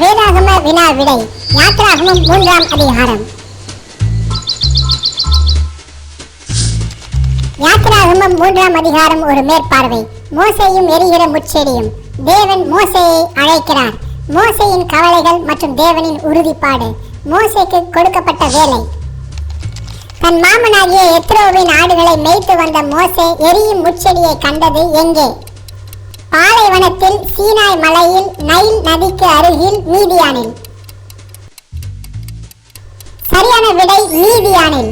வேதாகம வினா விடை. யாத்ராகமம் மூன்றாம் அதிகாரம். யாத்ராகமம் மூன்றாம் அதிகாரம் ஒரு மேற்பார்வை. மோசையும் எரிகிற முச்செடியும் தேவன் மோசையை அழைக்கிறார். மோசையின் கவலைகள் மற்றும் தேவனின் உறுதிப்பாடு. மோசைக்கு கொடுக்கப்பட்ட வேலை. தன் மாமனாகிய எத்ரோவின் ஆடுகளை மேய்த்து வந்த மோசே எரியும் முச்செடியை கண்டது எங்கே? பாலைவனத்தில் சீனாய் மலையில் நைல் நதிக்கு அருகில் மீதியானில். சரியான விடை மீதியானில்.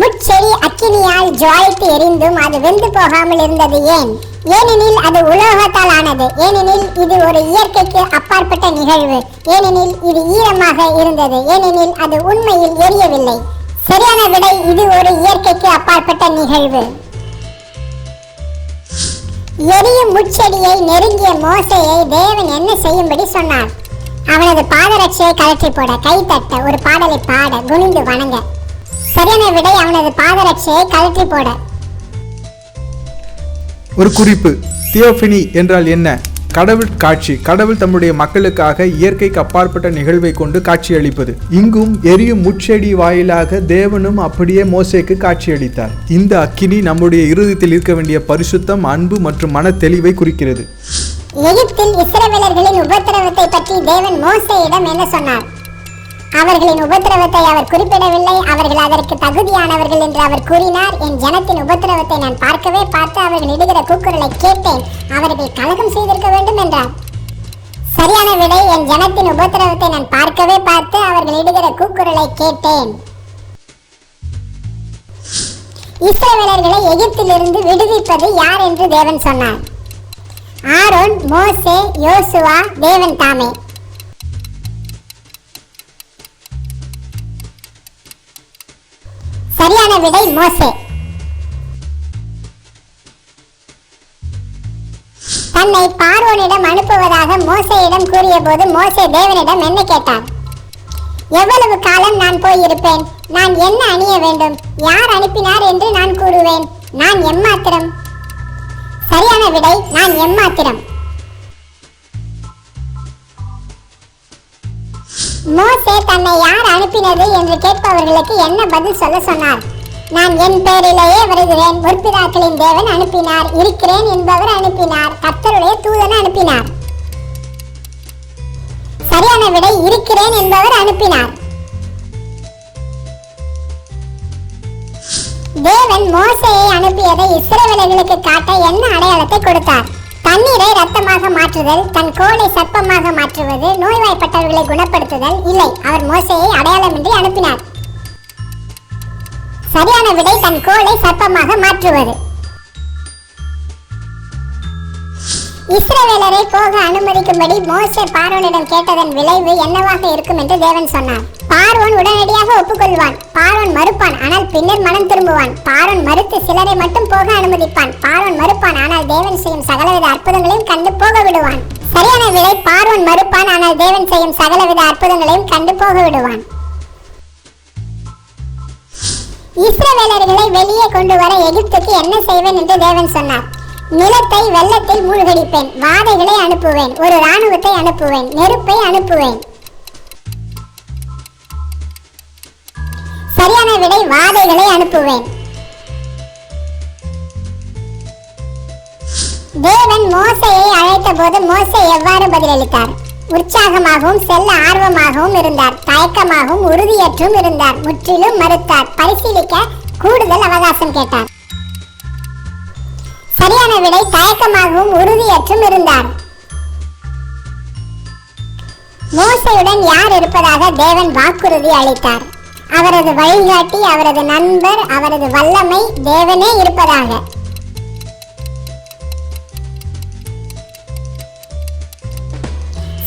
முட்செடி அக்கினியால் ஜுவாலித்து எரிந்தும் அது வெந்து போகாமல் இருந்தது ஏன்? ஏனெனில் அது உலோகத்தால் ஆனது. ஏனெனில் இது ஒரு இயற்கைக்கு அப்பாற்பட்ட நிகழ்வு. ஏனெனில் இது ஈரமாக இருந்தது. ஏனெனில் அது உண்மையில் எரியவில்லை. சரியான விடை இது ஒரு அப்பாற்பட்ட நிகழ்வு. எரியும் முச்செடியை நெருங்கிய மோசையை தேவன் என்ன செய்யும்படி சொன்னார். அவனது பாதரட்சையை கழற்றி போட கை தட்ட ஒரு பாடலை பாட குனிந்து வணங்க. சரியான விடை அவனது பாதரட்சையை கழற்றி போட. ஒரு குறிப்பு தியோஃபினி என்றால் என்ன? கடவுள் காட்சி கடவுள் தம்முடைய மக்களுக்காக இயற்கைக்கு அப்பாற்பட்ட நிகழ்வை கொண்டு காட்சியளிப்பது. இங்கும் எரியும் முச்செடி வாயிலாக தேவனும் அப்படியே மோசேக்கு காட்சியளித்தார். இந்த அக்கினி நம்முடைய இருதயத்தில் இருக்க வேண்டிய பரிசுத்தம் அன்பு மற்றும் மன தெளிவை குறிக்கிறது. எகிப்தில் இஸ்ரவேலர்களின் உபத்திரவத்தை பற்றி தேவன் மோசேயிடம் என்ன சொன்னார்? அவர்களின் உபத்திரவத்தை அவர் குறிப்பிடவில்லை. அவர்கள் அதற்கு தகுதியானவர்கள் என்று அவர் கூறினார். என் ஜனத்தின் உபத்திரவத்தை நான் பார்க்கவே பார்த்து அவர்கள் இடுகிற கூக்குரலை கேட்டேன். அவர்கள் கலகம் செய்திருக்க வேண்டும் என்றார். சரியான விடை என் ஜனத்தின் உபத்திரவத்தை நான் பார்க்கவே பார்த்து அவர்கள் இடுகிற கூக்குரலை கேட்டேன். இஸ்ரவேலர்களை எகிப்திலிருந்து விடுவிப்பது யார் என்று தேவன் சொன்னார். ஆரோன் மோசே யோசுவா தேவன் தாமே. சரியான விடை மோசே. தன்னை பார்வோனிடம் அனுப்புவதாக மோசையிடம் கூறிய போது மோசே தேவனிடம் என்ன கேட்டார் எவ்வளவு காலம் நான் போயிருப்பேன்? நான் என்ன அணிய வேண்டும்? யார் அனுப்பினார் என்று நான் கூறுவேன். நான் எம்மாத்திரம்? சரியான விடை நான் எம்மாத்திரம். மோசே தன்னை யார் அனுப்பினது என்று கேட்பவர்களுக்கு என்ன பதில் சொல்ல சொன்னார்? நான் என் பெயரிலேயே வருகிறேன். முற்பிதாக்களின் தேவன் அனுப்பினார். இருக்கிறேன் என்பவர் அனுப்பினார். கத்தருடைய தூதன் அனுப்பினார். சரியான விடை இருக்கிறேன் என்பவர் அனுப்பினார். தேவன் மோசையை அனுப்பியதை இஸ்ரவேலர்களுக்கு காட்ட என்ன அடையாளத்தை கொடுத்தார்? தண்ணீரை ரத்தமாக மாற்றுதல் தன் கோலை சர்ப்பமாக மாற்றுவது நோய்வாய்ப்பட்டவர்களை குணப்படுத்துதல் இல்லை. அவர் மோசையை அடையாளமின்றி அனுப்பினார். சரியான விடை தன் கோலை சர்ப்பமாக மாற்றுவது. இஸ்ரவேலரை போக அனுமதிக்கும்படி மோசே பார்வனிடம் கேட்டதன் விளைவு என்னவாக இருக்கும் என்று தேவன் சொன்னார். பார்வன் உடனடியாக ஒப்புக்கொள்வான். பார்வன் மறுப்பான் ஆனால் பின்னர் மனம் திரும்புவான். பார்வன் மறுத்து சிலரை மட்டும் போக அனுமதிப்பான். பார்வன் மறுப்பான் ஆனால் தேவன் செய்யும் சகலவித அற்புதங்களையும் கண்டு போக விடுவான். சரியான விலை பார்வன் மறுப்பான் ஆனால் தேவன் செய்யும் சகலவித அற்புதங்களையும் கண்டு போக விடுவான். இஸ்ரவேலர்களை வெளியே கொண்டு வர எகிப்துக்கு என்ன செய்வேன் என்று தேவன் சொன்னார். நிலத்தை வெள்ளத்தில் மூழ்கடிப்பேன் வாதைகளை அனுப்புவேன் ஒரு ராணுவத்தை அனுப்புவேன் நெருப்பை அனுப்புவேன். சரியான விடை வாதைகளை அனுப்புவேன். தேவன் மோசையை அழைத்த போது மோசை எவ்வாறு பதிலளித்தார்? உற்சாகமாகவும் செல்ல ஆர்வமாகவும் இருந்தார். தயக்கமாகவும் உறுதியற்றும் இருந்தார். முற்றிலும் மறுத்தார். பரிசீலிக்க கூடுதல் அவகாசம் கேட்டார். சரியான விடை தயக்கமாகவும் உறுதியற்றும் இருந்தார். மோசையுடன் யார் இருப்பதாக தேவன் வாக்குறுதி அளித்தார். அவரது வழிகாட்டி அவரது நண்பர் அவரது வல்லமை தேவனே இருப்பதாக.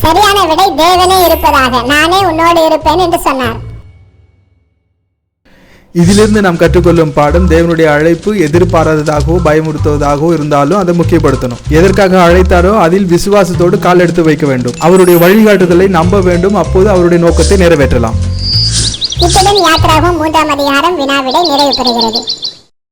சரியான விடை தேவனே இருப்பதாக. நானே உன்னோடு இருப்பேன் என்று சொன்னார். இதிலிருந்து நாம் கற்றுக்கொள்ளும் பாடம் தேவனுடைய அழைப்பு எதிர்பாராததாகவோ பயமுறுத்துவதாகவோ இருந்தாலும் அதை முக்கியப்படுத்தணும். எதற்காக அழைத்தாரோ அதில் விசுவாசத்தோடு கால் எடுத்து வைக்க வேண்டும். அவருடைய வழிகாட்டுதலை நம்ப வேண்டும். அப்போது அவருடைய நோக்கத்தை நிறைவேற்றலாம். இத்துடன் யாத்திராகும் மூன்றாம் அதிகாரம் வினாவிடை நிறைவு பெறுகிறது